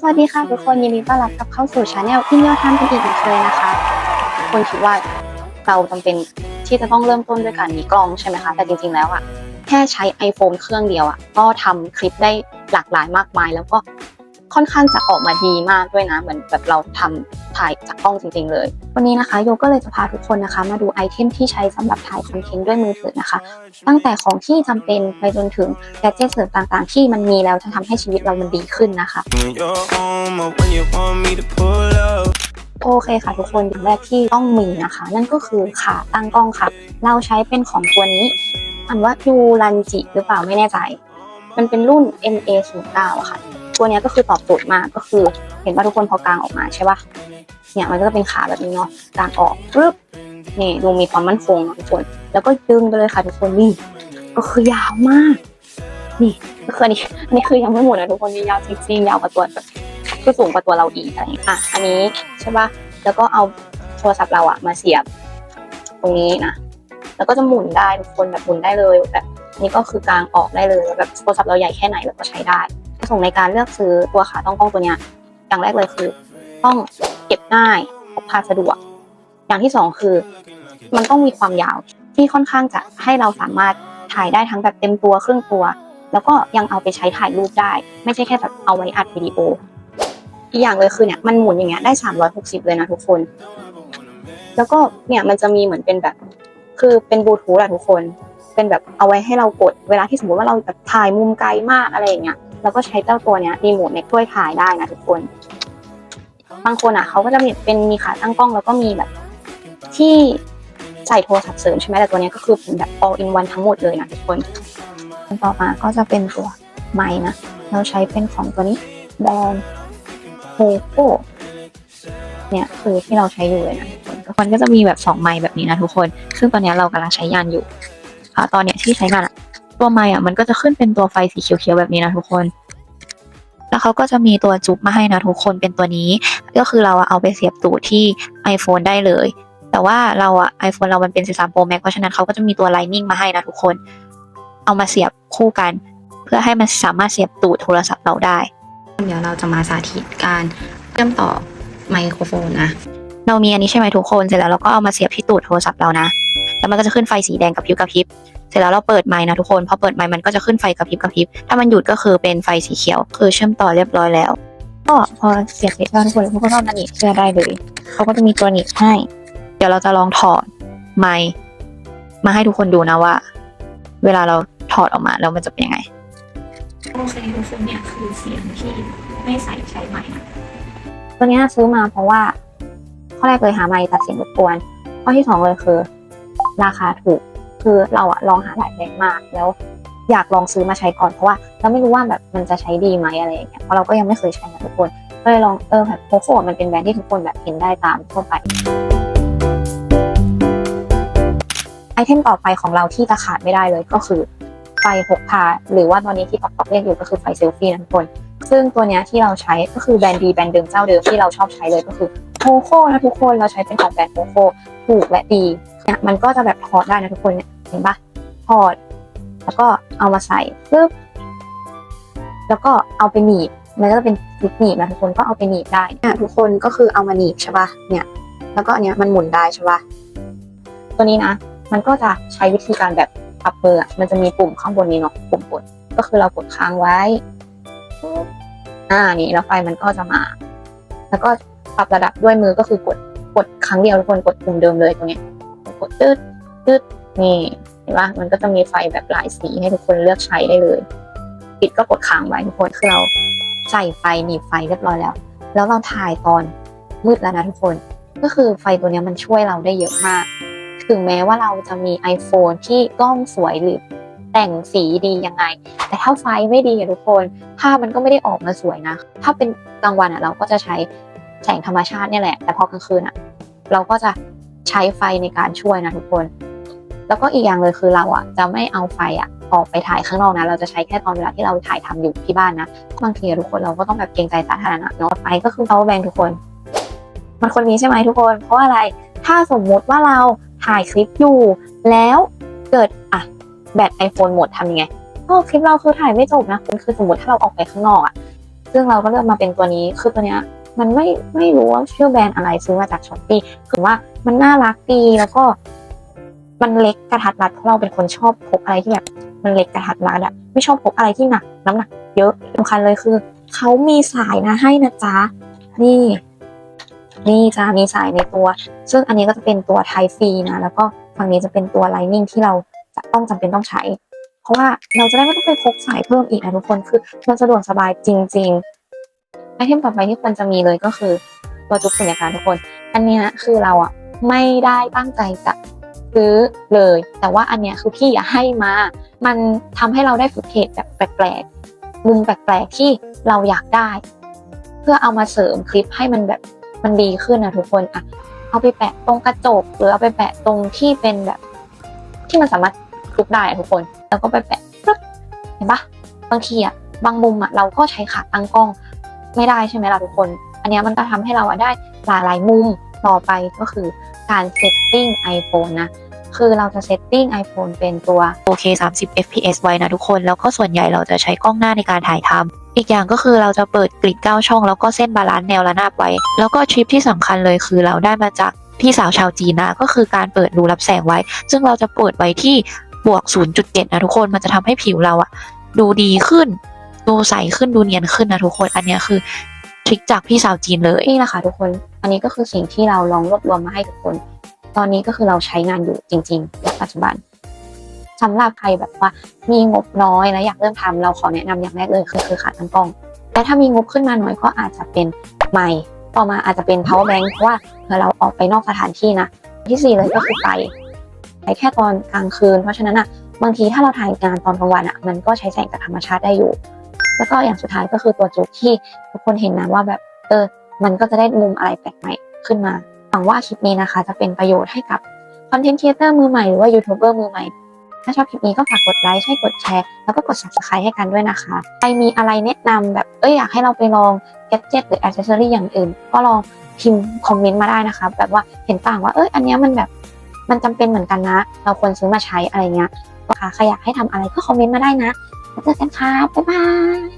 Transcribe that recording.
สวัสดีค่ะทุกคนยินดีต้อนรับกลับเข้าสู่ช anel อินโยทันกันอีกเหมือนเคยนะคะทุกคนคิดว่าเราจำเป็นที่จะต้องเริ่มต้นด้วยการมีกล้องใช่ไหมคะแต่จริงๆแล้วอะแค่ใช้ iPhone เครื่องเดียวอะก็ทำคลิปได้หลากหลายมากมาย แล้วก็ค่อนข้างจะออกมาดีมากด้วยนะเหมือนแบบเราทำ ถ่ายจากกล้องจริง ๆ เลย วันนี้นะคะโยก็เลยจะพาทุกคนนะคะ มาดูไอเทมที่ใช้สำหรับถ่ายคอนเทนต์ด้วยมือถือนะคะ ตั้งแต่ของที่จำเป็นไปจนถึงแกดเจิตเสริมต่างๆ ที่มันมีแล้วจะทำให้ชีวิตเรามันดีขึ้นนะคะโอเคค่ะทุกคนอย่างแรกที่ต้องมีนะคะ นั่นก็คือขาตั้งกล้องค่ะ เราใช้เป็นของตัวนี้อ่านว่ายูรันจิหรือเปล่าไม่แน่ใจ มันเป็นรุ่น MA 0 9 อะค่ะ ตัวนี้ก็คือตอบโจทย์มากก็คือ เห็นว่าทุกคนพอกางออกมาใช่ปะเนี่ยมันก็จะเป็นขาแบบนี้เนาะกางออกปึ๊บนี่ดูมีความมั่นคงทุกคน แล้วก็ดึงไปเลยค่ะทุกคนนี่ก็คือยาวมาก นี่ก็คืออันนี้อันนี้คือยังไม่หมดนะทุกคนนี่ยาวจริงๆยาวกว่าตัวแบบคือสูงกว่าตัวเราอีกอะไรอย่างเงี้ยอะอันนี้ใช่ปะแล้วก็เอาโทรศัพท์เราอะมาเสียบ ตรงนี้นะแล้วก็จะหมุนได้ทุกคนแบบหมุนได้เลยแบบนี่ก็คือกลางออกได้เลยแบบโทรศัพท์เราใหญ่แค่ไหนเราก็ใช้ได้ ส่งในการเลือกซื้อตัวขาต้องกล้องตัวเนี้ยอย่างแรกเลยคือ ต้องเก็บง่ายพกพาสะดวก อย่างที่สองคือ มันต้องมีความยาวที่ค่อนข้างจะให้เราสามารถถ่ายได้ทั้งแบบเต็มตัวครึ่งตัว แล้วก็ยังเอาไปใช้ถ่ายรูปได้ ไม่ใช่แค่แบบเอาไว้อัดวิดีโอ อีกอย่างเลยคือเนี่ยมันหมุนอย่างเงี้ยได้ 360 เลยนะทุกคน แล้วก็เนี่ยมันจะมีเหมือนเป็นแบบ คือเป็นบลูทูธอะทุกคน เป็นแบบเอาไว้ให้เรากด เวลาที่สมมติว่าเราแบบถ่ายมุมไกลมากอะไรอย่างเงี้ย เราก็ใช้เจ้าตัวเนี้ยรีโมทเนี่ยช่วยถ่ายได้นะทุกคน บางคนอะเขาก็จะมีเป็นมีขาตั้งกล้องแล้วก็มีแบบ ที่ใส่โทรศัพท์เสริมใช่ไหมแต่ตัวนี้ก็คือเป็นแบบ all in one ทั้งหมดเลยนะทุกคนต่อมาก็จะเป็นตัวไม้นะ เราใช้เป็นของตัวนี้แบรนด์โฮโกเนี่ยคือที่เราใช้อยู่เลยนะทุกคนมันก็จะมีแบบสองไม้แบบนี้นะทุกคน ซึ่งตอนนี้เรากำลังใช้งานอยู่อ่าตอนเนี้ยที่ใช้งานอะ ตัวไม้อะมันก็จะขึ้นเป็นตัวไฟสีเขียวๆแบบนี้นะทุกคน แล้วเขาก็จะมีตัวจุ๊บมาให้นะทุกคนเป็นตัวนี้ ก็คือเราอะเอาไปเสียบตูดที่ iPhone ได้เลย แต่ว่าเราอะ iPhone เรามันเป็น 13 Pro Max เพราะฉะนั้นเขาก็จะมีตัว Lightning มาให้นะทุกคน เอามาเสียบคู่กัน เพื่อให้มันสามารถเสียบตูดโทรศัพท์เราได้ เดี๋ยวเราจะมาสาธิตการเชื่อมต่อไมโครโฟนนะเรามีอันนี้ใช่ไหมทุกคนเสร็จแล้วเราก็เอามาเสียบที่ตูดโทรศัพท์เรานะ แล้วมันก็จะขึ้นไฟสีแดงกับพริบกับพริบ เสร็จแล้วเราเปิดไมค์นะทุกคนพอเปิดไมค์มันก็จะขึ้นไฟกระพริบกระพริบถ้ามันหยุดก็คือเป็นไฟสีเขียว คือเชื่อมต่อเรียบร้อยแล้ว ก็พอเสียบเสร็จแล้วทุกคนทุกคนก็มาหนีบเสื้อได้เลยเขาก็จะมีตัวนีบให้ เดี๋ยวเราจะลองถอดไมค์มาให้ทุกคนดูนะว่า เวลาเราถอดออกมาแล้วมันจะเป็นยังไงโอเคทุกคนเนี่ยคือเสียงที่ไม่ใส่ใช้ไม้ตัวนี้ซื้อมาเพราะว่าข้อแรกเลยหาไม้ตัดเสียงรบกวนข้อที่สองเลยคือ ราคาถูก คือเราอะลองหาหลายแบรนด์มาก แล้วอยากลองซื้อมาใช้ก่อนเพราะว่าเราไม่รู้ว่าแบบมันจะใช้ดีไหมอะไรอย่างเงี้ยเพราะเราก็ยังไม่เคยใช้นะทุกคนก็เลยลองเออแบบโคโค่มันเป็นแบรนด์ที่ทุกคนแบบเห็นได้ตามทั่วไปไอเทมต่อไปของเราที่จะขาดไม่ได้เลยก็คือไฟพกพา หรือว่าตอนนี้ที่ตอกๆเรียกอยู่ก็คือไฟเซลฟี่นะทุกคนซึ่งตัวเนี้ยที่เราใช้ก็คือแบรนด์ดีแบรนด์เดิมเจ้าเดิมที่เราชอบใช้เลยก็คือโคโค่นะทุกคนเราใช้เป็นของแบรนด์โคโค่ถูกและดี เนี่ยมันก็จะแบบถอดได้นะทุกคนเนี่ยเห็นปะถอด แล้วก็เอามาใส่ปึ๊บแล้วก็เอาไปหนีบมันก็จะเป็นคลิปหนีบนะทุกคนก็เอาไปหนีบได้เนี่ยทุกคนก็คือเอามาหนีบใช่ปะเนี่ย แล้วก็อันเนี้ยมันหมุนได้ใช่ปะตัวนี้นะมันก็จะใช้วิธีการแบบปรับมืออะมันจะมีปุ่มข้างบนนี้เนาะปุ่มกดก็คือเรากดค้างไว้ปึ๊บอ่านี่แล้วไฟมันก็จะมา แล้วก็ปรับระดับด้วยมือก็คือกดกดครั้งเดียวทุกคนกดปุ่มเดิมเลยตรงเนี้ย กดตืดตืดนี่เห็นปะมันก็จะมีไฟแบบหลายสีให้ทุกคนเลือกใช้ได้เลย ปิดก็กดค้างไว้ทุกคนคือเราใส่ไฟหนีบไฟเรียบร้อยแล้ว แล้วเราถ่ายตอนมืดแล้วนะทุกคน ก็คือไฟตัวนี้มันช่วยเราได้เยอะมาก ถึงแม้ว่าเราจะมี iPhone ที่กล้องสวยหรือแต่งสีดียังไง แต่ถ้าไฟไม่ดีอะทุกคน ภาพมันก็ไม่ได้ออกมาสวยนะ ถ้าเป็นกลางวันอะเราก็จะใช้แสงธรรมชาติเนี่ยแหละ แต่พอกลางคืนอะเราก็จะ ใช้ไฟในการช่วยนะทุกคน แล้วก็อีกอย่างเลยคือเราอะจะไม่เอาไฟอะออกไปถ่ายข้างนอกนะ เราจะใช้แค่ตอนเวลาที่เราถ่ายทำอยู่ที่บ้านนะบางทีอะทุกคนเราก็ต้องแบบเกรงใจสาธารณะเนาะไฟก็คือ power bank ทุกคน มันควรมีใช่ไหมทุกคน เพราะอะไรถ้าสมมุติว่าเราถ่ายคลิปอยู่ แล้วเกิดอะแบต iPhone หมดทำยังไงก็คลิปเราคือถ่ายไม่จบนะคุณคือสมมติถ้าเราออกไปข้างนอกอะซึ่งเราก็เลือกมาเป็นตัวนี้คือตัวเนี้ย มันไม่ไม่รู้ว่าชื่อแบรนด์อะไรซื้อมาจากช้อปปี้คือว่ามันน่ารักดีแล้วก็ มันเล็กกระทัดรัดเพราะเราเป็นคนชอบพกอะไรที่แบบมันเล็กกระทัดรัดอะไม่ชอบพกอะไรที่หนักน้ำหนักเยอะสำคัญเลยคือเขามีสายนะให้นะจ๊ะนี่ นี่จะมีสายในตัว ซึ่งอันนี้ก็จะเป็นตัวไทฟรีนะ แล้วก็ฝั่งนี้จะเป็นตัวไลนิ่งที่เราจะต้องจำเป็นต้องใช้ เพราะว่าเราจะได้ไม่ต้องไปพกสายเพิ่มอีกนะทุกคนคือมันสะดวกสบายจริง ๆ ไอเทมต่อไปที่ควรจะมีเลยก็คือตัวจุ๊บสัญญาการทุกคน อันนี้คือเราอะไม่ได้ตั้งใจจะซื้อเลย แต่ว่าอันเนี้ยคือพี่อะให้มา มันทำให้เราได้ฟุตเทจแบบแปลกๆ มุมแปลกๆ ที่เราอยากได้ เพื่อเอามาเสริมคลิปให้มันแบบมันดีขึ้นนะทุกคนอะเอาไปแปะตรงกระจก หรือเอาไปแปะตรงที่เป็นแบบ ที่มันสามารถลุกได้อะทุกคน แล้วก็ไปแปะเห็นปะบางทีอะบางมุมอะเราก็ใช้ขาตั้งกล้อง ไม่ได้ใช่ไหมล่ะทุกคน อันนี้มันก็ทำให้เราได้หลายหลายมุมต่อไปก็คือการเซตติ้ง iPhone นะคือเราจะเซตติ้ง iPhone เป็นตัว 4K 30 fps ไว้นะทุกคน แล้วก็ส่วนใหญ่เราจะใช้กล้องหน้าในการถ่ายทำ อีกอย่างก็คือเราจะเปิดกริด9ช่อง แล้วก็เส้นบาลานซ์แนวระนาบไว้ แล้วก็ทริปที่สำคัญเลยคือเราได้มาจากพี่สาวชาวจีนนะ ก็คือการเปิดรูรับแสงไว้ ซึ่งเราจะเปิดไว้ที่บวก 0.7 นะทุกคน มันจะทำให้ผิวเราอะดูดีขึ้น ดูใสขึ้นดูเนียนขึ้นนะทุกคน อันนี้คือทริคจากพี่สาวจีนเลยนี่แหละค่ะทุกคน อันนี้ก็คือสิ่งที่เราลองรวบรวมมาให้ทุกคน ตอนนี้ก็คือเราใช้งานอยู่จริงๆ ปัจจุบันสำหรับใครแบบว่ามีงบน้อยและอยากเริ่มทำเราขอแนะนำอย่างแรกเลยคือคือขาตั้งกล้อง แต่ถ้ามีงบขึ้นมาหน่อยก็อาจจะเป็นไมค์ต่อมาอาจจะเป็น power bank เพราะว่าเผื่อเราออกไปนอกสถานที่นะที่สี่เลยก็คือไฟไฟแค่ตอนกลางคืน เพราะฉะนั้นอะบางทีถ้าเราถ่ายงานตอนกลางวันอะมันก็ใช้แสงจากธรรมชาติได้อยู่ แล้วก็อย่างสุดท้ายก็คือตัวจุกที่ทุกคนเห็นนะว่าแบบเออมันก็จะได้มุมอะไรแปลกใหม่ขึ้นมาหวังว่าคลิปนี้นะคะ จะเป็นประโยชน์ให้กับคอนเทนต์ครีเอเตอร์มือใหม่หรือว่ายูทูบเบอร์มือใหม่ ถ้าชอบคลิปนี้ก็ฝากกดไลค์ใช่กดแชร์ แล้วก็กด subscribe ให้กันด้วยนะคะ ใครมีอะไรแนะนำแบบเอ้ยอยากให้เราไปลองแกดเจิตหรืออ c เซ s ซอรี่อย่างอื่น ก็ลองพิมพ์คอมเมนต์มาได้นะคะ แบบว่าเห็นต่างว่าเอ้ยอันนี้มันแบบมันจำเป็นเหมือนกันนะ เราควรซื้อมาใช้อะไรเงี้ยค่ะใครอยากให้ทำอะไรก็คอมเมนต์มาได้นะ แล้วเจอกันค่ะบ๊ายบาย